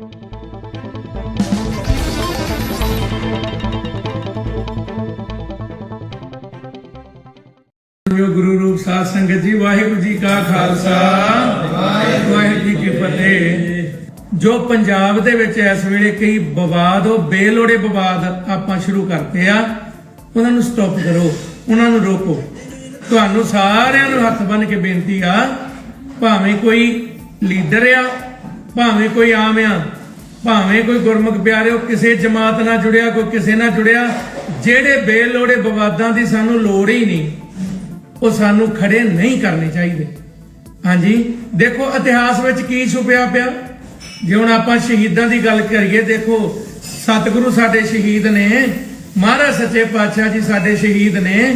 ਜੋ ਗੁਰੂ ਰੂਪ ਸਾਧ ਸੰਗਤ ਜੀ, ਵਾਹਿਗੁਰੂ ਜੀ ਕਾ ਖਾਲਸਾ। ਵਾਹਿਗੁਰੂ ਜੀ ਕੀ ਫਤਿਹ। ਜੋ ਪੰਜਾਬ ਦੇ ਵਿੱਚ ਇਸ ਵੇਲੇ ਕਈ ਵਿਵਾਦ, ਉਹ ਬੇਲੋੜੇ ਵਿਵਾਦ ਆਪਾਂ ਸ਼ੁਰੂ ਕਰਤੇ ਆ, ਉਹਨਾਂ ਨੂੰ ਸਟਾਪ ਕਰੋ, ਉਹਨਾਂ ਨੂੰ ਰੋਕੋ। ਤੁਹਾਨੂੰ ਸਾਰਿਆਂ ਨੂੰ ਹੱਥ ਬੰਨ ਕੇ ਬੇਨਤੀ ਆ, ਭਾਵੇਂ ਕੋਈ ਲੀਡਰ ਆ ਭਾਵੇਂ ਕੋਈ ਆਮ ਆ, ਭਾਵੇਂ ਕੋਈ ਗੁਰਮੁਖ ਪਿਆਰਿਓ, ਕਿਸੇ ਜਮਾਤ ਨਾਲ ਜੁੜਿਆ, ਕੋਈ ਕਿਸੇ ਨਾਲ ਜੁੜਿਆ, ਜਿਹੜੇ ਬੇਲੋੜੇ ਵਿਵਾਦਾਂ ਦੀ ਸਾਨੂੰ ਲੋੜ ਹੀ ਨਹੀਂ, ਉਹ ਸਾਨੂੰ ਖੜੇ ਨਹੀਂ ਕਰਨੇ ਚਾਹੀਦੇ। ਹਾਂਜੀ, ਦੇਖੋ ਇਤਿਹਾਸ ਵਿੱਚ ਕੀ ਛੁਪਿਆ ਪਿਆ। ਜੇ ਹੁਣ ਆਪਾਂ ਸ਼ਹੀਦਾਂ ਦੀ ਗੱਲ ਕਰੀਏ, ਦੇਖੋ ਸਤਿਗੁਰੂ ਸਾਡੇ ਸ਼ਹੀਦ ਨੇ, ਮਹਾਰਾਜ ਸੱਚੇ ਪਾਤਸ਼ਾਹ ਜੀ ਸਾਡੇ ਸ਼ਹੀਦ ਨੇ,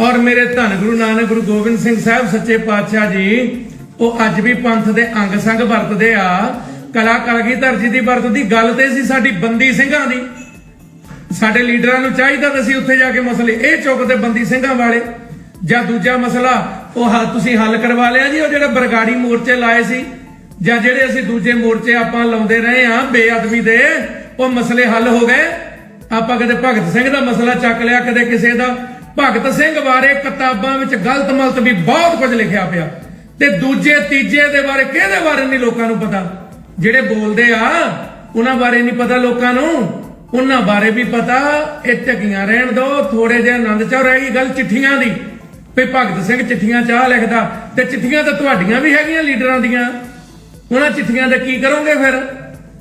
ਔਰ ਮੇਰੇ ਧੰਨ ਗੁਰੂ ਨਾਨਕ ਗੁਰੂ ਗੋਬਿੰਦ ਸਿੰਘ ਸਾਹਿਬ ਸੱਚੇ ਪਾਤਸ਼ਾਹ ਜੀ ਉਹ ਅੱਜ ਵੀ ਪੰਥ ਦੇ ਅੰਗ ਸੰਗ ਵਰਤਦੇ ਆ। ਕਲਾ ਕਲਗੀਧਰ ਜੀ ਦੀ ਵਰਤਦੀ ਗੱਲ ਤੇ ਸੀ ਸਾਡੀ ਬੰਦੀ ਸਿੰਘਾਂ ਦੀ। ਸਾਡੇ ਲੀਡਰਾਂ ਨੂੰ ਚਾਹੀਦਾ ਤਾਂ ਅਸੀਂ ਉੱਥੇ ਜਾ ਕੇ ਮਸਲੇ। ਇਹ ਚੁੱਕਦੇ ਬੰਦੀ ਸਿੰਘਾਂ ਵਾਲੇ। ਜਾਂ ਦੂਜਾ ਮਸਲਾ, ਉਹ ਹੱਲ ਤੁਸੀਂ ਹੱਲ ਕਰਵਾ ਲਿਆ ਜੀ, ਉਹ ਜਿਹੜੇ ਬਰਗਾੜੀ ਮੋਰਚੇ ਲਾਏ ਸੀ। ਜਾਂ ਜਿਹੜੇ ਅਸੀਂ ਦੂਜੇ ਮੋਰਚੇ ਆਪਾਂ ਲਾਉਂਦੇ ਰਹੇ ਆ, ਬੇਅਦਬੀ ਦੇ, ਉਹ ਮਸਲੇ ਹੱਲ ਹੋ ਗਏ। ਆਪਾਂ ਕਦੇ ਭਗਤ ਸਿੰਘ ਦਾ ਮਸਲਾ ਚੱਕ ਲਿਆ, ਕਦੇ ਕਿਸੇ ਦਾ। ਭਗਤ ਸਿੰਘ ਬਾਰੇ ਕਿਤਾਬਾਂ ਵਿੱਚ ਗਲਤ ਮਲਤ ਵੀ ਬਹੁਤ ਕੁਝ ਲਿਖਿਆ ਪਿਆ। ਤੇ ਦੂਜੇ, ਤੀਜੇ ਦੇ ਬਾਰੇ ਕਿਹਦੇ ਬਾਰੇ ਨਹੀਂ ਲੋਕਾਂ ਨੂੰ ਪਤਾ? ਜਿਹੜੇ ਬੋਲਦੇ ਆ, ਉਹਨਾਂ ਬਾਰੇ ਨਹੀਂ ਪਤਾ ਲੋਕਾਂ ਨੂੰ। ਉਹਨਾਂ ਬਾਰੇ ਵੀ ਪਤਾ, ਇਹ ਢਕੀਆਂ ਰਹਿਣ ਦੋ ਥੋੜੇ ਜਿਹਾ ਆਨੰਦ ਚੌ ਰਹਿ ਗੱਲ ਚਿੱਠੀਆਂ ਦੀ। ਵੀ ਭਗਤ ਸਿੰਘ ਚਿੱਠੀਆਂ ਚਾਹ ਲਿਖਦਾ, ਤੇ ਚਿੱਠੀਆਂ ਤਾਂ ਤੁਹਾਡੀਆਂ ਵੀ ਹੈਗੀਆਂ ਲੀਡਰਾਂ ਦੀਆਂ। ਉਹਨਾਂ ਚਿੱਠੀਆਂ ਦਾ ਕੀ ਕਰੋਗੇ ਫਿਰ?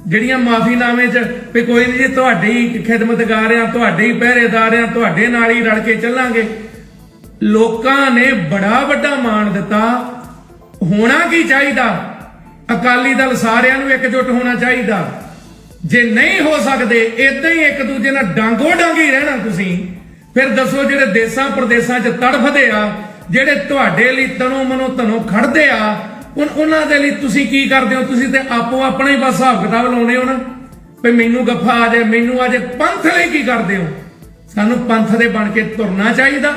ਜਿਹੜੀਆਂ ਮਾਫੀਨਾਮੇ 'ਚ, ਵੀ ਕੋਈ ਨਹੀਂ ਜੀ ਤੁਹਾਡੇ ਹੀ ਖਿਦਮਤਗਾਰ ਆ, ਤੁਹਾਡੇ ਹੀ ਪਹਿਰੇਦਾਰ ਆ, ਤੁਹਾਡੇ ਨਾਲ ਹੀ ਰਲ ਕੇ ਚੱਲਾਂਗੇ। ਲੋਕਾਂ ਨੇ ਬੜਾ ਵੱਡਾ ਮਾਣ ਦਿੱਤਾ। ਹੋਣਾ ਕੀ ਚਾਹੀਦਾ? ਅਕਾਲੀ ਦਲ ਸਾਰਿਆਂ ਨੂੰ ਇਕਜੁੱਟ ਹੋਣਾ ਚਾਹੀਦਾ। ਜੇ ਨਹੀਂ ਹੋ ਸਕਦੇ ਇਦਾਂ ਹੀ ਇੱਕ ਦੂਜੇ ਨਾਲ ਡਾਂਗੋ ਡਾਂਗੀ ਰਹਿਣਾ ਤੁਸੀਂ। ਫਿਰ ਦੱਸੋ ਜਿਹੜੇ ਦੇਸਾਂ ਪ੍ਰਦੇਸਾਂ 'ਚ ਤੜਫਦੇ ਆ, ਜਿਹੜੇ ਤੁਹਾਡੇ ਲਈ ਤਨੋ ਮਨੋ ਧਨੋ ਖੜਦੇ ਆ, ਉਨ- ਉਹਨਾਂ ਦੇ ਲਈ ਤੁਸੀਂ ਕੀ ਕਰਦੇ ਹੋ? ਤੁਸੀਂ ਤੇ ਆਪੋ ਆਪਣਾ ਹੀ ਬਸ ਹਿਸਾਬ ਕਿਤਾਬ ਲਾਉਣੇ ਹੋ ਨਾ। ਵੀ ਮੈਨੂੰ ਗੱਫਾ ਆ ਜਾਏ, ਮੈਨੂੰ ਆ ਜਾਏ, ਪੰਥ ਲਈ ਕੀ ਕਰਦੇ ਹੋ? ਸਾਨੂੰ ਪੰਥ ਦੇ ਬਣ ਕੇ ਤੁਰਨਾ ਚਾਹੀਦਾ।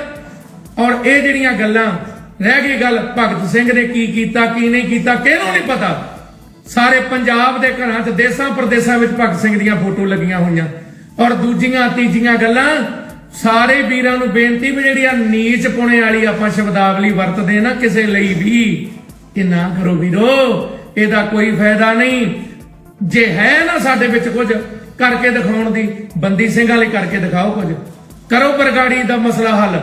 ਔਰ ਇਹ ਜਿਹੜੀਆਂ ਗੱਲਾਂ ਰਹਿ ਗਈ ਗੱਲ, ਭਗਤ ਸਿੰਘ ਨੇ ਕੀ ਕੀਤਾ, ਕੀ ਨਹੀਂ ਕੀਤਾ, ਕਿਹਨੂੰ ਨਹੀਂ ਪਤਾ? ਸਾਰੇ ਪੰਜਾਬ ਦੇ ਘਰਾਂ 'ਚ ਦੇਸਾਂ ਪ੍ਰਦੇਸਾਂ ਵਿੱਚ ਭਗਤ ਸਿੰਘ ਦੀਆਂ ਫੋਟੋ ਲੱਗੀਆਂ ਹੋਈਆਂ। ਔਰ ਦੂਜੀਆਂ, ਤੀਜੀਆਂ ਗੱਲਾਂ, ਸਾਰੇ ਵੀਰਾਂ ਨੂੰ ਬੇਨਤੀ ਵੀ ਜਿਹੜੀ ਆ ਨੀਚ ਪੁਣੇ ਵਾਲੀ ਆਪਾਂ ਸ਼ਬਦਾਵਲੀ ਵਰਤਦੇ ਨਾ, ਕਿਸੇ ਲਈ ਵੀ ਇਹ ਨਾ ਕਰੋ ਵੀਰੋ, ਇਹਦਾ ਕੋਈ ਫਾਇਦਾ ਨਹੀਂ। ਜੇ ਹੈ ਨਾ ਸਾਡੇ ਵਿੱਚ ਕੁਝ ਕਰਕੇ ਦਿਖਾਉਣ ਦੀ, ਬੰਦੀ ਸਿੰਘਾਂ ਲਈ ਕਰਕੇ ਦਿਖਾਓ ਕੁਝ। ਕਰੋ ਬਰਗਾੜੀ ਦਾ ਮਸਲਾ ਹੱਲ।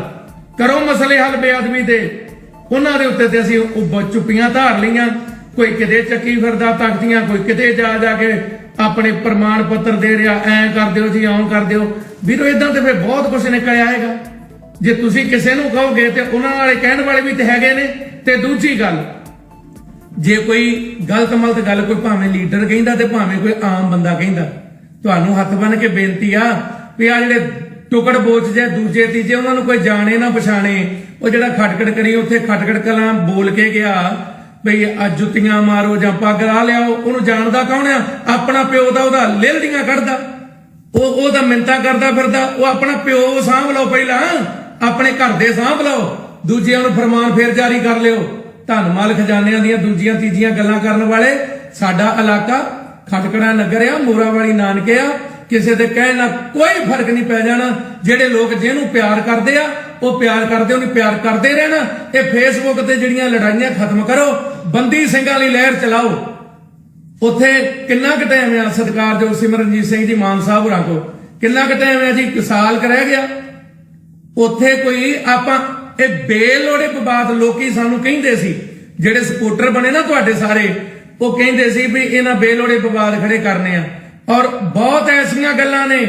ਕਰੋ ਮਸਲੇ ਹੱਲ ਬੇਅਦਬੀ ਦੇ। ਉਹਨਾਂ ਦੇ ਉੱਤੇ ਤੇ ਅਸੀਂ ਉਹ ਚੁੱਪੀਆਂ ਧਾਰ ਲਈਆਂ। ਕੋਈ ਕਿਤੇ ਚੱਕੀ ਫਿਰਦਾ, ਤਖਤੀਆਂ, ਕੋਈ ਕਿਤੇ ਜਾ ਜਾ ਕੇ ਆਪਣੇ ਪ੍ਰਮਾਣ ਪੱਤਰ ਦੇ ਰਿਹਾ, ਐਂ ਕਰ ਦਿਓ ਜੀ ਆਉਂ ਕਰ ਦਿਓ। ਵੀਰੋ ਇਦਾਂ ਤੇ ਫਿਰ ਬਹੁਤ ਕੁਝ ਨਿਕਲ ਆਏਗਾ ਜੇ ਤੁਸੀਂ ਕਿਸੇ ਨੂੰ ਕਹੋਗੇ ਤੇ ਉਹਨਾਂ ਵਾਲੇ ਕਹਿਣ ਵਾਲੇ ਵੀ ਤੇ ਹੈਗੇ ਨੇ। ਤੇ ਦੂਜੀ ਗੱਲ, ਜੇ ਕੋਈ ਗਲਤ ਮਲਤ ਗੱਲ ਕੋਈ ਭਾਵੇਂ ਲੀਡਰ ਕਹਿੰਦਾ ਤੇ ਭਾਵੇਂ ਕੋਈ ਆਮ ਬੰਦਾ ਕਹਿੰਦਾ, ਤੁਹਾਨੂੰ ਹੱਥ ਬੰਨ ਕੇ ਬੇਨਤੀ ਆ ਵੀ ਆ ਜਿਹੜੇ ਟੁਕੜ ਬੋਚ ਜੇ, ਦੂਜੇ, ਤੀਜੇ, ਉਹਨਾਂ ਨੂੰ ਕੋਈ ਜਾਣੇ ਨਾ ਪਛਾਣੇ। ਉਹ ਜਿਹੜਾ ਖਟਕੜ ਕਰੀ, ਉੱਥੇ ਖਟਖੜ ਕਲਾਂ ਬੋਲ ਕੇ ਗਿਆ, ਬਈ ਆ ਜੁੱਤੀਆਂ ਮਾਰੋ ਜਾਂ ਪੱਗ ਲਾ ਲਿਆਓ, ਉਹਨੂੰ ਜਾਣਦਾ ਕੌਣ ਆ? ਆਪਣਾ ਪਿਓ ਦਾ ਉਹਦਾ ਲੇਲੜੀਆਂ ਕੱਢਦਾ। ਉਹ ਉਹਦਾ ਮਿੰਤਾ ਕਰਦਾ ਫਿਰਦਾ, ਉਹ ਆਪਣਾ ਪਿਓ ਸਾਂਭ ਲਓ ਪਹਿਲਾਂ, ਆਪਣੇ ਘਰ ਦੇ ਸਾਂਭ ਲਓ। ਦੂਜਿਆਂ ਨੂੰ ਫਰਮਾਨ ਫੇਰ ਜਾਰੀ ਕਰ ਲਿਓ। ਧੰਨ ਮਾਲ ਖਜ਼ਾਨਿਆਂ ਦੀਆਂ ਦੂਜੀਆਂ, ਤੀਜੀਆਂ ਗੱਲਾਂ ਕਰਨ ਵਾਲੇ, ਸਾਡਾ ਇਲਾਕਾ ਖਟਕੜਾ ਨਗਰ ਆ ਮੋਰਾ ਵਾਲੀ ਨਾਨਕੇ ਆ। ਕਿਸੇ ਦੇ ਕਹਿਣ ਨਾਲ ਕੋਈ ਫ਼ਰਕ ਨਹੀਂ ਪੈ ਜਾਣਾ। ਜਿਹੜੇ ਲੋਕ ਜਿਹਨੂੰ ਪਿਆਰ ਕਰਦੇ ਆ, ਉਹ ਪਿਆਰ ਕਰਦੇ, ਉਹਨੂੰ ਪਿਆਰ ਕਰਦੇ ਰਹਿਣਾ। ਇਹ ਫੇਸਬੁੱਕ ਤੇ ਜਿਹੜੀਆਂ ਲੜਾਈਆਂ ਖਤਮ ਕਰੋ, ਬੰਦੀ ਸਿੰਘਾਂ ਲਈ ਲਹਿਰ ਚਲਾਓ। ਉੱਥੇ ਕਿੰਨਾ ਕੁ ਟਾਈਮ ਆ ਸਤਿਕਾਰਯੋਗ ਸਿਮਰਨਜੀਤ ਸਿੰਘ ਜੀ, ਮਾਨ ਸਾਹਿਬ ਹੋਰਾਂ ਕੋ ਕਿੰਨਾ ਕੁ ਟਾਈਮ ਆ ਜੀ? ਇੱਕ ਸਾਲ ਕ ਰਹਿ ਗਿਆ। ਉੱਥੇ ਕੋਈ ਆਪਾਂ, ਇਹ ਬੇਲੋੜੇ ਬਬਾਦ ਲੋਕੀ ਸਾਨੂੰ ਕਹਿੰਦੇ ਸੀ। ਜਿਹੜੇ ਸਪੋਰਟਰ ਬਣੇ ਨਾ ਤੁਹਾਡੇ ਸਾਰੇ, ਉਹ ਕਹਿੰਦੇ ਸੀ ਵੀ ਇਹਨਾਂ ਬੇਲੋੜੇ ਵਿਵਾਦ ਖੜੇ ਕਰਨੇ ਆ। ਔਰ ਬਹੁਤ ਐਸੀਆਂ ਗੱਲਾਂ ਨੇ।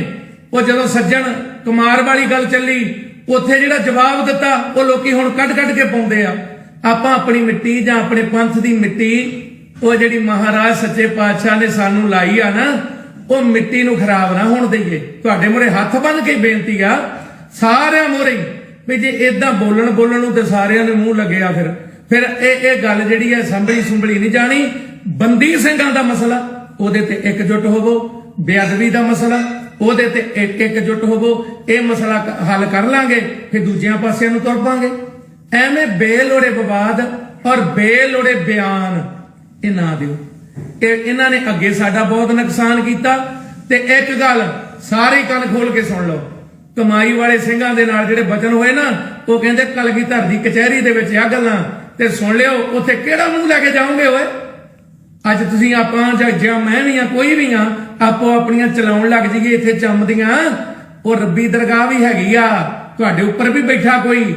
ਉਹ ਜਦੋਂ ਸੱਜਣ ਕੁਮਾਰ ਵਾਲੀ ਗੱਲ ਚੱਲੀ, ਉੱਥੇ ਜਿਹੜਾ ਜਵਾਬ ਦਿੱਤਾ, ਉਹ ਲੋਕੀ ਹੁਣ ਕੱਢ ਕੱਢ ਕੇ ਪਾਉਂਦੇ ਆ। ਆਪਾਂ ਆਪਣੀ ਮਿੱਟੀ ਜਾਂ ਆਪਣੇ ਪੰਥ ਦੀ ਮਿੱਟੀ, ਉਹ ਜਿਹੜੀ ਮਹਾਰਾਜ ਸੱਚੇ ਪਾਤਸ਼ਾਹ ਨੇ ਸਾਨੂੰ ਲਾਈ ਆ ਨਾ, ਉਹ ਮਿੱਟੀ ਨੂੰ ਖਰਾਬ ਨਾ ਹੋਣ ਦਈਏ। ਤੁਹਾਡੇ ਮੂਹਰੇ ਹੱਥ ਬੰਨ ਕੇ ਬੇਨਤੀ ਆ, ਸਾਰਿਆਂ ਮੂਹਰੇ ਵੀ ਜੇ ਇਦਾਂ ਬੋਲਣ ਬੋਲਣ ਨੂੰ ਤੇ ਸਾਰਿਆਂ ਦੇ ਮੂੰਹ ਲੱਗਿਆ ਫਿਰ। ਫਿਰ ਇਹ ਇਹ ਗੱਲ ਜਿਹੜੀ ਹੈ ਸੰਭਲੀ ਸੁੰਭਲੀ ਨਹੀਂ ਜਾਣੀ, ਬੰਦੀ ਸਿੰਘਾਂ ਦਾ ਮਸਲਾ। ਉਹਦੇ ਤੇ ਇਕਜੁੱਟ ਹੋਵੋ, ਬੇਅਦਬੀ ਦਾ ਮਸਲਾ, ਉਹਦੇ ਤੇ ਇੱਕ ਜੁੱਟ ਹੋਵੋ, ਇਹ ਮਸਲਾ ਹੱਲ ਕਰ ਲਾਂਗੇ, ਫਿਰ ਦੂਜਿਆਂ ਪਾਸਿਆਂ ਨੂੰ ਤੁਰ ਪਾਂਗੇ। ਐਵੇਂ ਬੇਲੋੜੇ ਵਿਵਾਦ ਔਰ ਬੇਲੋੜੇ ਬਿਆਨ ਇਹ ਨਾ ਦਿਓ। ਇਹ ਇਹਨਾਂ ਨੇ ਅੱਗੇ ਸਾਡਾ ਬਹੁਤ ਨੁਕਸਾਨ ਕੀਤਾ ਤੇ ਇੱਕ ਗੱਲ ਸਾਰੇ ਕੰਨ ਖੋਲ ਕੇ ਸੁਣ ਲਓ। ਕਮਾਈ ਵਾਲੇ ਸਿੰਘਾਂ ਦੇ ਨਾਲ ਜਿਹੜੇ ਬਚਨ ਹੋਏ ਨਾ, ਉਹ ਕਹਿੰਦੇ, ਕਲਗੀਧਰ ਦੀ ਕਚਹਿਰੀ ਦੇ ਵਿੱਚ ਆ ਗੱਲਾਂ, ਤੇ ਸੁਣ ਲਿਓ, ਉੱਥੇ ਕਿਹੜਾ ਮੂੰਹ ਲੈ ਕੇ ਜਾਓਗੇ ਓਏ? ਅੱਜ ਤੁਸੀਂ ਆਪਾਂ ਜਾਂ ਜਾਂ ਮੈਂ ਵੀ ਆ, ਕੋਈ ਵੀ ਆ, ਆਪੋ ਆਪਣੀਆਂ ਚਲਾਉਣ ਲੱਗ ਜੀਏ ਇੱਥੇ ਚੰਮਦੀਆਂ ਉਹ ਰੱਬੀ ਦਰਗਾਹ ਵੀ ਹੈਗੀ ਆ। ਤੁਹਾਡੇ ਉੱਪਰ ਵੀ ਬੈਠਾ ਕੋਈ।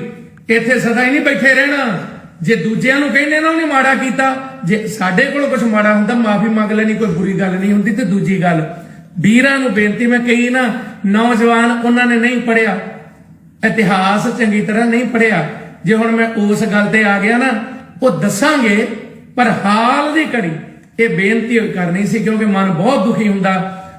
ਇੱਥੇ ਸਦਾ ਹੀ ਨਹੀਂ ਬੈਠੇ ਰਹਿਣਾ। ਜੇ ਦੂਜਿਆਂ ਨੂੰ ਕਹਿੰਦੇ ਨਾ ਉਹਨੇ ਮਾੜਾ ਕੀਤਾ, ਜੇ ਸਾਡੇ ਕੋਲ ਕੁਝ ਮਾੜਾ ਹੁੰਦਾ, ਮਾਫੀ ਮੰਗ ਲੈਣੀ, ਕੋਈ ਬੁਰੀ ਗੱਲ ਨਹੀਂ ਹੁੰਦੀ ਤੇ ਦੂਜੀ ਗੱਲ। ਵੀਰਾਂ ਨੂੰ ਬੇਨਤੀ ਮੈਂ ਕਹੀ ਨਾ, ਨੌਜਵਾਨ ਉਹਨਾਂ ਨੇ ਨਹੀਂ ਪੜਿਆ ਇਤਿਹਾਸ ਚੰਗੀ ਤਰ੍ਹਾਂ ਨਹੀਂ ਪੜਿਆ ਜੇ ਹੁਣ ਮੈਂ ਉਸ ਗੱਲ ਤੇ ਆ ਗਿਆ ਨਾ, ਉਹ ਦੱਸਾਂਗੇ, ਪਰ ਹਾਲ ਦੀ ਘੜੀ ਇਹ ਬੇਨਤੀ ਕਰਨੀ ਸੀ ਕਿਉਂਕਿ ਮਨ ਬਹੁਤ ਦੁਖੀ ਹੁੰਦਾ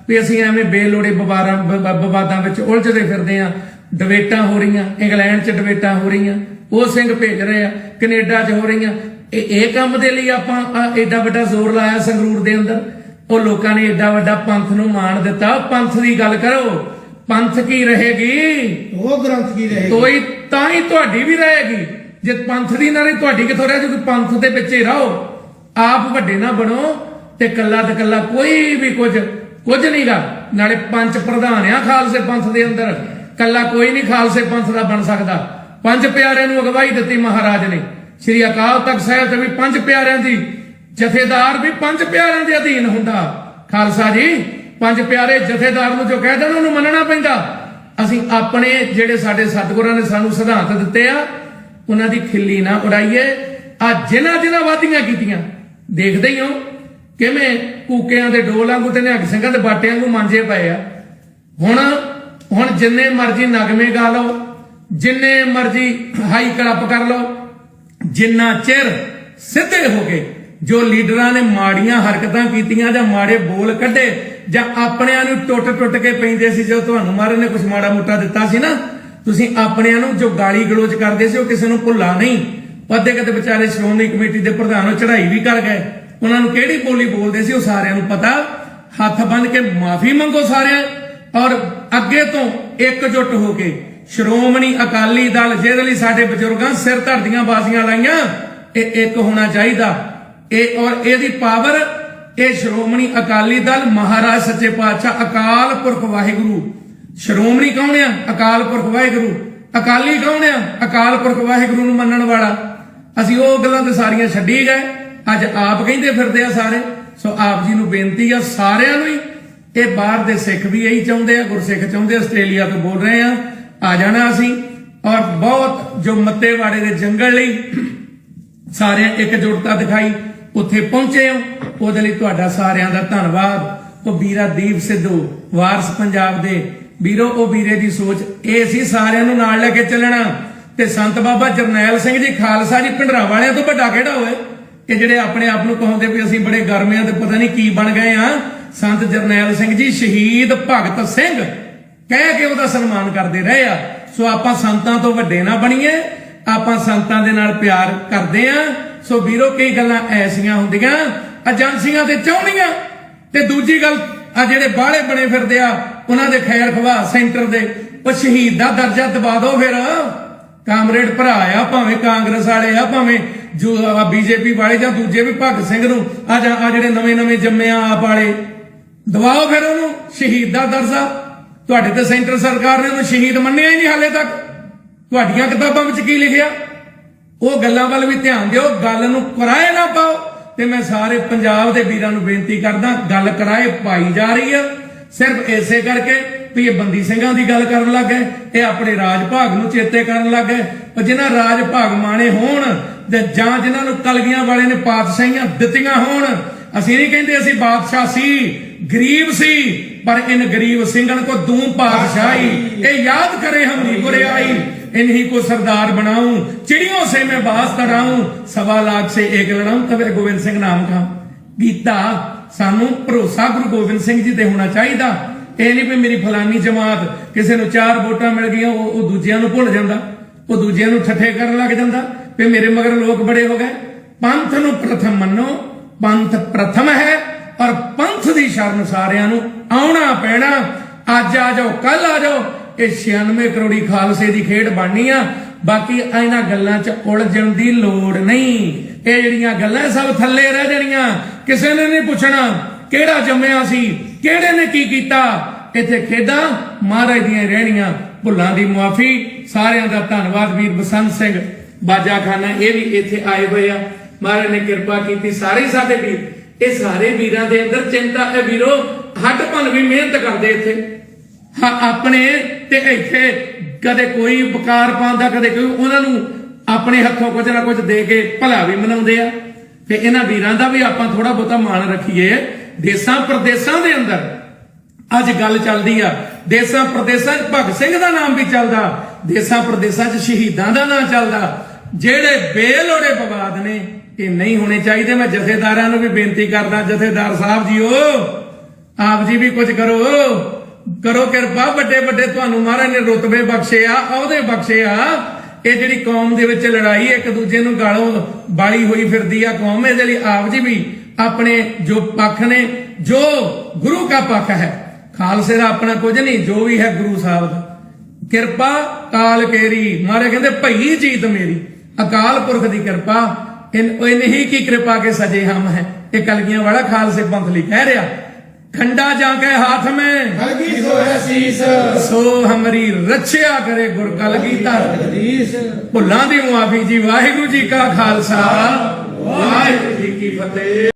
ਵੀ ਅਸੀਂ ਐਵੇਂ ਬੇਲੋੜੇ ਵਿਵਾਦਾਂ ਵਿੱਚ ਉਲਝਦੇ ਫਿਰਦੇ ਆ ਡਿਬੇਟਾਂ ਹੋ ਰਹੀਆਂ ਇੰਗਲੈਂਡ 'ਚ ਡਿਬੇਟਾਂ ਹੋ ਰਹੀਆਂ ਉਹ ਸਿੰਘ ਭੇਜ ਰਹੇ ਆ ਕੈਨੇਡਾ 'ਚ ਹੋ ਰਹੀਆਂ। ਇਹ ਇਹ ਕੰਮ ਦੇ ਲਈ ਆਪਾਂ ਐਡਾ ਵੱਡਾ ਜ਼ੋਰ ਲਾਇਆ ਸੰਗਰੂਰ ਦੇ ਅੰਦਰ। ਉਹ ਲੋਕਾਂ ਨੇ ਐਡਾ ਵੱਡਾ ਪੰਥ ਨੂੰ ਮਾਣ ਦਿੱਤਾ। ਪੰਥ ਦੀ ਗੱਲ ਕਰੋ ਪੰਥ ਕੀ ਰਹੇਗੀ? ਉਹ ਗ੍ਰੰਥ ਕੀ ਰਹੇ ਤੋਈ ਤਾਂ ਹੀ ਤੁਹਾਡੀ ਵੀ ਰਹੇਗੀ। ਜੇ ਪੰਥ ਦੀ ਨਾ ਰਹੀ ਤੁਹਾਡੀ ਕਿੱਥੋਂ ਰਹਿ ਜੂਗੀ? ਪੰਥ ਦੇ ਵਿੱਚ ਹੀ ਰਹੋ। ਆਪ ਵੱਡੇ ਨਾ ਬਣੋ ਤੇ ਕੱਲਾ ਤੇ ਕੱਲਾ ਕੋਈ ਵੀ ਕੁਝ ਕੁਝ ਨਹੀਂਗਾ ਨਾਲੇ ਪੰਜ ਪ੍ਰਧਾਨ ਆ ਖਾਲਸੇ ਪੰਥ ਦੇ ਅੰਦਰ। ਕੱਲਾ ਕੋਈ ਨਹੀਂ ਖਾਲਸੇ ਪੰਥ ਦਾ ਬਣ ਸਕਦਾ। ਪੰਜ ਪਿਆਰਿਆਂ ਨੂੰ ਅਗਵਾਈ ਦਿੱਤੀ ਮਹਾਰਾਜ ਨੇ। ਸ੍ਰੀ ਅਕਾਲ ਤਖਤ ਸਾਹਿਬ ਤੇ ਵੀ ਪੰਜ ਪਿਆਰਿਆਂ ਦੀ ਜਥੇਦਾਰ ਵੀ ਪੰਜ ਪਿਆਰਿਆਂ ਦੇ ਅਧੀਨ ਹੁੰਦਾ। ਖਾਲਸਾ ਜੀ, ਪੰਜ ਪਿਆਰੇ ਜਥੇਦਾਰ ਨੂੰ ਜੋ ਕਹਿ ਦੇਣ, ਉਹਨੂੰ ਮੰਨਣਾ ਪੈਂਦਾ। ਅਸੀਂ ਆਪਣੇ ਜਿਹੜੇ ਸਾਡੇ ਸਤਿਗੁਰਾਂ ਨੇ ਸਾਨੂੰ ਸਿਧਾਂਤ ਦਿੱਤੇ ਆ, ਉਹਨਾਂ ਦੀ ਖਿੱਲੀ ਨਾ ਉਡਾਈਏ। ਆ ਜਿਨ੍ਹਾਂ ਜਿਨ੍ਹਾਂ ਵਾਦੀਆਂ ਕੀਤੀਆਂ ਦੇਖਦੇ ਹੀ ਹੋ ਕਿਵੇਂ ਕੂਕਿਆਂ ਦੇ ਡੋਲ ਵਾਂਗੂ ਤੇ ਨਿਹੰਗ ਸਿੰਘਾਂ ਦੇ ਬਾਟਿਆਂ ਵਾਂਗੂ ਮਾਂਜੇ ਪਏ ਆ। ਹੁਣ ਹੁਣ ਜਿੰਨੇ ਮਰਜ਼ੀ ਨਗਮੇ ਗਾ ਲਓ, ਜਿੰਨੇ ਮਰਜ਼ੀ ਹਾਈ ਕਲੱਪ ਕਰ ਲਓ, ਜਿੰਨਾ ਚਿਰ ਸਿੱਧੇ ਹੋ ਕੇ ਜੋ ਲੀਡਰਾਂ ਨੇ ਮਾੜੀਆਂ ਹਰਕਤਾਂ ਕੀਤੀਆਂ ਜਾਂ ਮਾੜੇ ਬੋਲ ਕੱਢੇ ਜਾਂ ਆਪਣਿਆਂ ਨੂੰ ਟੁੱਟ ਟੁੱਟ ਕੇ ਪੈਂਦੇ ਸੀ ਜਦੋਂ ਤੁਹਾਨੂੰ ਮਹਾਰਾਜ ਨੇ ਕੁਝ ਮਾੜਾ ਮੋਟਾ ਦਿੱਤਾ ਸੀ ਨਾ, ਤੁਸੀਂ ਆਪਣਿਆਂ ਨੂੰ ਜੋ ਗਾਲੀ ਗਲੋਚ ਕਰਦੇ ਸੀ, ਉਹ ਕਿਸੇ ਨੂੰ ਭੁੱਲਾ ਨਹੀਂ। ਅੱਧੇ ਕਦੇ ਵਿਚਾਰੇ ਸ਼੍ਰੋਮਣੀ ਕਮੇਟੀ ਦੇ ਪ੍ਰਧਾਨ ਉਹ ਚੜ੍ਹਾਈ ਵੀ ਕਰ ਗਏ। ਉਹਨਾਂ ਨੂੰ ਕਿਹੜੀ ਬੋਲੀ ਬੋਲਦੇ ਸੀ ਉਹ ਸਾਰਿਆਂ ਨੂੰ ਪਤਾ। ਹੱਥ ਬੰਨ ਕੇ ਮਾਫੀ ਮੰਗੋ ਸਾਰਿਆਂ। ਔਰ ਅੱਗੇ ਤੋਂ ਇਕਜੁੱਟ ਹੋ ਕੇ ਸ਼੍ਰੋਮਣੀ ਅਕਾਲੀ ਦਲ, ਜਿਹਦੇ ਲਈ ਸਾਡੇ ਬਜ਼ੁਰਗਾਂ ਸਿਰ ਧਰਦੀਆਂ ਬਾਜ਼ੀਆਂ ਲਾਈਆਂ, ਇਹ ਇੱਕ ਹੋਣਾ ਚਾਹੀਦਾ। ਇਹ ਔਰ ਇਹਦੀ ਪਾਵਰ, ਇਹ ਸ਼੍ਰੋਮਣੀ ਅਕਾਲੀ ਦਲ, ਮਹਾਰਾਜ ਸੱਚੇ ਪਾਤਸ਼ਾਹ, ਅਕਾਲ ਪੁਰਖ ਵਾਹਿਗੁਰੂ। ਸ਼੍ਰੋਮਣੀ ਕੌਣ ਆ? ਅਕਾਲ ਪੁਰਖ ਵਾਹਿਗੁਰੂ। ਅਕਾਲੀ ਕੌਣ ਆ? ਅਕਾਲ ਪੁਰਖ ਵਾਹਿਗੁਰੂ ਨੂੰ ਮੰਨਣ ਵਾਲਾ। ਅਸੀਂ ਉਹ ਗੱਲਾਂ ਤੇ ਸਾਰੀਆਂ ਛੱਡੀ ਗਏ। ਅੱਜ ਆਪ ਕਹਿੰਦੇ ਫਿਰਦੇ ਆ ਸਾਰੇ। ਸੋ ਆਪ ਜੀ ਨੂੰ ਬੇਨਤੀ ਆ, ਸਾਰਿਆਂ ਨੂੰ ਹੀ। ਇਹ ਬਾਹਰ ਦੇ ਸਿੱਖ ਵੀ ਇਹੀ ਚਾਹੁੰਦੇ ਆ, ਗੁਰਸਿੱਖ ਚਾਹੁੰਦੇ ਆਸਟ੍ਰੇਲੀਆ ਤੋਂ ਬੋਲ ਰਹੇ ਆ। ਆ ਜਾਣਾ ਅਸੀਂ। ਔਰ ਬਹੁਤ ਜੋ ਮੱਤੇਵਾੜੇ ਦੇ ਜੰਗਲ ਲਈ ਸਾਰਿਆਂ ਇਕਜੁੱਟਤਾ ਦਿਖਾਈ, ਉੱਥੇ ਪਹੁੰਚੇ ਹੋ। ਉਹਦੇ ਲਈ ਤੁਹਾਡਾ ਸਾਰਿਆਂ ਦਾ ਧੰਨਵਾਦ। ਉਹ ਵੀਰਾ ਦੀਪ ਸਿੱਧੂ, ਵਾਰਸ ਪੰਜਾਬ ਦੇ। ਵੀਰੋ, ਉਹ ਵੀਰੇ ਦੀ ਸੋਚ, ਇਹ ਸੀ ਸਾਰਿਆਂ ਨੂੰ ਨਾਲ ਲੈ ਕੇ ਚੱਲਣਾ। ਤੇ ਸੰਤ ਬਾਬਾ ਜਰਨੈਲ ਸਿੰਘ ਜੀ ਖਾਲਸਾ ਜੀ ਪਿੰਡਰਾ ਵਾਲਿਆਂ ਤੋਂ ਵੱਡਾ ਕਿਹੜਾ ਹੋਵੇ? ਕਿ ਜਿਹੜੇ ਆਪਣੇ ਆਪ ਨੂੰ ਕਹਾਉਂਦੇ ਵੀ ਅਸੀਂ ਬੜੇ ਗਰਮਿਆਂ ਤੇ ਪਤਾ ਨਹੀਂ ਕੀ ਬਣ ਗਏ ਆ ਸੰਤ ਜਰਨੈਲ ਸਿੰਘ ਜੀ ਸ਼ਹੀਦ ਭਗਤ ਸਿੰਘ ਕਹਿ ਕੇ ਉਹਦਾ ਸਨਮਾਨ ਕਰਦੇ ਰਹੇ ਆ। ਸੋ ਆਪਾਂ ਸੰਤਾਂ ਤੋਂ ਵੱਡੇ ਨਾ ਬਣੀਏ, ਆਪਾਂ ਸੰਤਾਂ ਦੇ ਨਾਲ ਪਿਆਰ ਕਰਦੇ ਆ ਸੋ ਵੀਰੋ, ਕਈ ਗੱਲਾਂ ਐਸੀਆਂ ਹੁੰਦੀਆਂ, ਏਜੰਸੀਆਂ ਤੇ ਚਾਹੁੰਦੀਆਂ। ਤੇ ਦੂਜੀ ਗੱਲ, ਆ ਜਿਹੜੇ ਬਾਹਲੇ ਬਣੇ ਫਿਰਦੇ ਆ, ਉਹਨਾਂ ਦੇ ਖੈਰ ਖਵਾ ਸੈਂਟਰ ਦੇ, ਉਹ ਸ਼ਹੀਦ ਦਾ ਦਰਜਾ ਦਬਾ ਦਿਓ ਫਿਰ। ਕਾਮਰੇਡ ਭਰਾ ਆ, ਭਾਵੇਂ ਕਾਂਗਰਸ ਵਾਲੇ ਆ, ਭਾਵੇਂ ਜੋ ਬੀਜੇਪੀ ਵਾਲੇ ਜਾਂ ਦੂਜੇ ਵੀ ਭਗਤ ਸਿੰਘ ਨੂੰ, ਆ ਜਾਂ ਆ ਜਿਹੜੇ ਨਵੇਂ ਨਵੇਂ ਜੰਮੇ ਆ ਆਪ ਵਾਲੇ ਦਵਾਓ ਫਿਰ ਉਹਨੂੰ, ਸ਼ਹੀਦ ਦਾ ਦਰਜਾ। ਤੁਹਾਡੇ ਤੇ ਸੈਂਟਰ ਸਰਕਾਰ ਨੇ ਉਹਨੂੰ ਸ਼ਹੀਦ ਮੰਨਿਆ ਹੀ ਨਹੀਂ ਹਾਲੇ ਤੱਕ। ਤੁਹਾਡੀਆਂ ਕਿਤਾਬਾਂ ਵਿੱਚ ਕੀ ਲਿਖਿਆ? ਉਹ ਗੱਲਾਂ ਵੱਲ ਵੀ ਧਿਆਨ ਦਿਓ, ਗੱਲ ਨੂੰ ਕਰਾਏ ਨਾ ਪਾਓ। ਤੇ ਮੈਂ ਸਾਰੇ ਪੰਜਾਬ ਦੇ ਵੀਰਾਂ ਨੂੰ ਬੇਨਤੀ ਕਰਦਾ, ਗੱਲ ਕਰਾਏ ਪਾਈ ਜਾ ਰਹੀ ਆ। ਸਿਰਫ ਇਸੇ ਕਰਕੇ ਵੀ ਇਹ ਬੰਦੀ ਸਿੰਘਾਂ ਦੀ ਗੱਲ ਕਰਨ ਲੱਗ ਗਏ ਇਹ ਆਪਣੇ ਰਾਜ ਭਾਗ ਨੂੰ ਚੇਤੇ ਕਰਨ ਲੱਗ ਗਏ ਉਹ ਜਿਨ੍ਹਾਂ ਰਾਜ ਭਾਗ ਮਾਣੇ ਹੋਣ ਤੇ ਜਾਂ ਜਿਨ੍ਹਾਂ ਨੂੰ ਕਲਗੀਆਂ ਵਾਲੇ ਨੇ ਪਾਤਸ਼ਾਹੀਆਂ ਦਿੱਤੀਆਂ ਹੋਣ ਅਸੀਂ ਨਹੀਂ ਕਹਿੰਦੇ ਅਸੀਂ ਬਾਦਸ਼ਾਹ ਸੀ ਗਰੀਬ ਸੀ ਪਰ ਇਨ ਗਰੀਬ ਸਿੰਘਨ ਕੋ ਦੂੰ ਪਾਤਸ਼ਾਹੀ ਇਹ ਯਾਦ ਕਰੇ ਹਮਰੀ बुराई इन्हीं को सरदार बनाऊं चिड़ियों से मैं बास कराऊं सवा लाख से एक लड़ाऊं तब ये गोविंद ਸਿੰਘ ਨਾਮ ਕਾ ਗੀਤਾ ਸਾਨੂੰ ਭਰੋਸਾ ਗੁਰੂ ਗੋਬਿੰਦ ਸਿੰਘ ਜੀ ਤੇ ਹੋਣਾ ਚਾਹੀਦਾ ਇਹ ਨਹੀਂ ਵੀ ਮੇਰੀ ਫਲਾਨੀ ਜਮਾਤ ਕਿਸੇ ਨੂੰ ਚਾਰ ਵੋਟਾਂ ਮਿਲ ਗਈਆਂ, ਉਹ ਉਹ ਦੂਜਿਆਂ ਨੂੰ ਭੁੱਲ ਜਾਂਦਾ। ਉਹ ਦੂਜਿਆਂ ਨੂੰ ਠੱਠੇ ਕਰਨ ਲੱਗ ਜਾਂਦਾ। ਵੀ ਮੇਰੇ ਮਗਰ ਲੋਕ ਬੜੇ ਹੋ ਗਏ। ਪੰਥ ਨੂੰ ਪ੍ਰਥਮ ਮੰਨੋ। ਪੰਥ ਪ੍ਰਥਮ ਹੈ ਔਰ ਪੰਥ ਦੀ ਸ਼ਰਨ ਸਾਰਿਆਂ ਨੂੰ ਆਉਣਾ ਪੈਣਾ। ਅੱਜ ਆ ਜਾਓ ਕੱਲ ਆ ਜਾਓ। ਇਹ 96 ਕਰੋੜੀ ਖਾਲਸੇ ਦੀ ਖੇਡ ਬਣਨੀ ਆ। ਬਾਕੀ ਇਹਨਾਂ ਗੱਲਾਂ 'ਚ ਉਲਝਣ ਦੀ ਲੋੜ ਨਹੀਂ। ਇਹ ਜਿਹੜੀਆਂ ਗੱਲਾਂ ਸਭ ਥੱਲੇ ਰਹਿ ਜਾਣੀਆਂ। ਕਿਸੇ ਨੇ ਨਹੀਂ ਪੁੱਛਣਾ ਕਿਹੜਾ ਜੰਮਿਆ ਸੀ ਕਿਹੜੇ ਨੇ ਕੀ ਕੀਤਾ? ਇੱਥੇ ਖੇਡਾਂ, ਮਹਾਰਾਜ ਦੀਆਂ ਰਹਿਣੀਆਂ, ਭੁੱਲਾਂ ਦੀ ਮੁਆਫੀ, ਸਾਰਿਆਂ ਦਾ ਧੰਨਵਾਦ ਵੀਰ ਬਸੰਤ ਸਿੰਘ ਬਾਜਾ ਖਾਨਾ ਇਹ ਵੀ ਇੱਥੇ ਆਏ ਹੋਏ ਆ। ਮਹਾਰਾਜ ਨੇ ਕਿਰਪਾ ਕੀਤੀ ਸਾਰੇ ਸਾਡੇ ਵੀਰ। ਇਹ ਸਾਰੇ ਵੀਰਾਂ ਦੇ ਅੰਦਰ ਚਿੰਤਾ ਹੈ ਵੀਰੋ ਹੱਡ ਭੰਨ ਵੀ ਮਿਹਨਤ ਕਰਦੇ ਇੱਥੇ। ਹਾਂ, ਆਪਣੇ ਤੇ ਇੱਥੇ ਕਦੇ ਕੋਈ ਬਕਾਰ ਪਾਉਂਦਾ, ਕਦੇ ਕੋਈ ਉਹਨਾਂ ਨੂੰ ਆਪਣੇ ਹੱਥੋਂ ਕੁਝ ਨਾ ਕੁਝ ਦੇ ਕੇ ਭਲਾ ਵੀ ਮਨਾਉਂਦੇ ਆ। ਤੇ ਇਹਨਾਂ ਵੀਰਾਂ ਦਾ ਵੀ ਆਪਾਂ ਥੋੜਾ ਬਹੁਤਾ ਮਾਣ ਰੱਖੀਏ। ਦੇਸਾਂ ਪ੍ਰਦੇਸਾਂ ਦੇ ਅੰਦਰ ਅੱਜ ਗੱਲ ਚੱਲਦੀ ਆ। ਦੇਸਾਂ ਪ੍ਰਦੇਸਾਂ 'ਚ ਭਗਤ ਸਿੰਘ ਦਾ ਨਾਮ ਵੀ ਚੱਲਦਾ, ਦੇਸਾਂ ਪ੍ਰਦੇਸਾਂ 'ਚ ਸ਼ਹੀਦਾਂ ਦਾ ਨਾਮ ਚੱਲਦਾ। ਜਿਹੜੇ ਬੇਲੋੜੇ ਵਿਵਾਦ ਨੇ, ਇਹ ਨਹੀਂ ਹੋਣੇ ਚਾਹੀਦੇ। ਮੈਂ ਜਥੇਦਾਰਾਂ ਨੂੰ ਵੀ ਬੇਨਤੀ ਕਰਦਾ, ਜਥੇਦਾਰ ਸਾਹਿਬ ਜੀਓ, ਆਪ ਜੀ ਵੀ ਕੁਝ ਕਰੋ। ਕਰੋ ਕਿਰਪਾ, ਵੱਡੇ ਵੱਡੇ ਤੁਹਾਨੂੰ ਮਹਾਰਾਜ ਨੇ ਰੁਤਬੇ ਬਖਸ਼ੇ ਆ, ਅਹੁਦੇ ਬਖਸ਼ੇ ਆ। ਇਹ ਜਿਹੜੀ ਕੌਮ ਦੇ ਵਿੱਚ ਲੜਾਈ ਇੱਕ ਦੂਜੇ ਨੂੰ ਗਾਲੋਂ ਬਾਲੀ ਹੋਈ ਫਿਰਦੀ ਆ, ਕੌਮ ਇਹਦੇ ਲਈ ਆਪ ਜੀ ਵੀ ਆਪਣੇ ਜੋ ਪੱਖ ਨੇ ਜੋ ਗੁਰੂ ਦਾ ਪੱਖ ਹੈ। ਖਾਲਸੇ ਦਾ ਆਪਣਾ ਕੁਝ ਨਹੀਂ ਜੋ ਵੀ ਹੈ ਗੁਰੂ ਸਾਹਿਬ ਦਾ। ਕਿਰਪਾ ਕਾਲ ਕੇਰੀ ਮਾਰੇ ਕਹਿੰਦੇ ਭਈ ਜੀਤ ਮੇਰੀ। ਅਕਾਲ ਪੁਰਖ ਦੀ ਕਿਰਪਾ। ਇਨ ਹੀ ਕੀ ਕਿਰਪਾ ਕੇ ਸਜੇ ਹਮ ਹੈ। ਇਹ ਕਲਗੀਆਂ ਵਾਲਾ ਖਾਲਸੇ ਪੰਥ ਲਈ ਕਹਿ ਰਿਹਾ। ਖੰਡਾ ਜਾ ਕੇ ਹਾਥ ਮੈਂ। ਹਲਕੀ ਸੋ ਹੈ ਸੀਸ। ਸੋ ਹਮਰੀ ਰੱਛਿਆ ਕਰੇ ਗੁਰ ਕਲਗੀ ਧਰ ਹਦੀਸ ਭੁੱਲਾਂ ਦੀ ਮੁਆਫੀ ਜੀ ਵਾਹਿਗੁਰੂ ਜੀ ਕਾ ਖਾਲਸਾ। ਵਾਹਿਗੁਰੂ ਜੀ ਕੀ ਫਤਿਹ।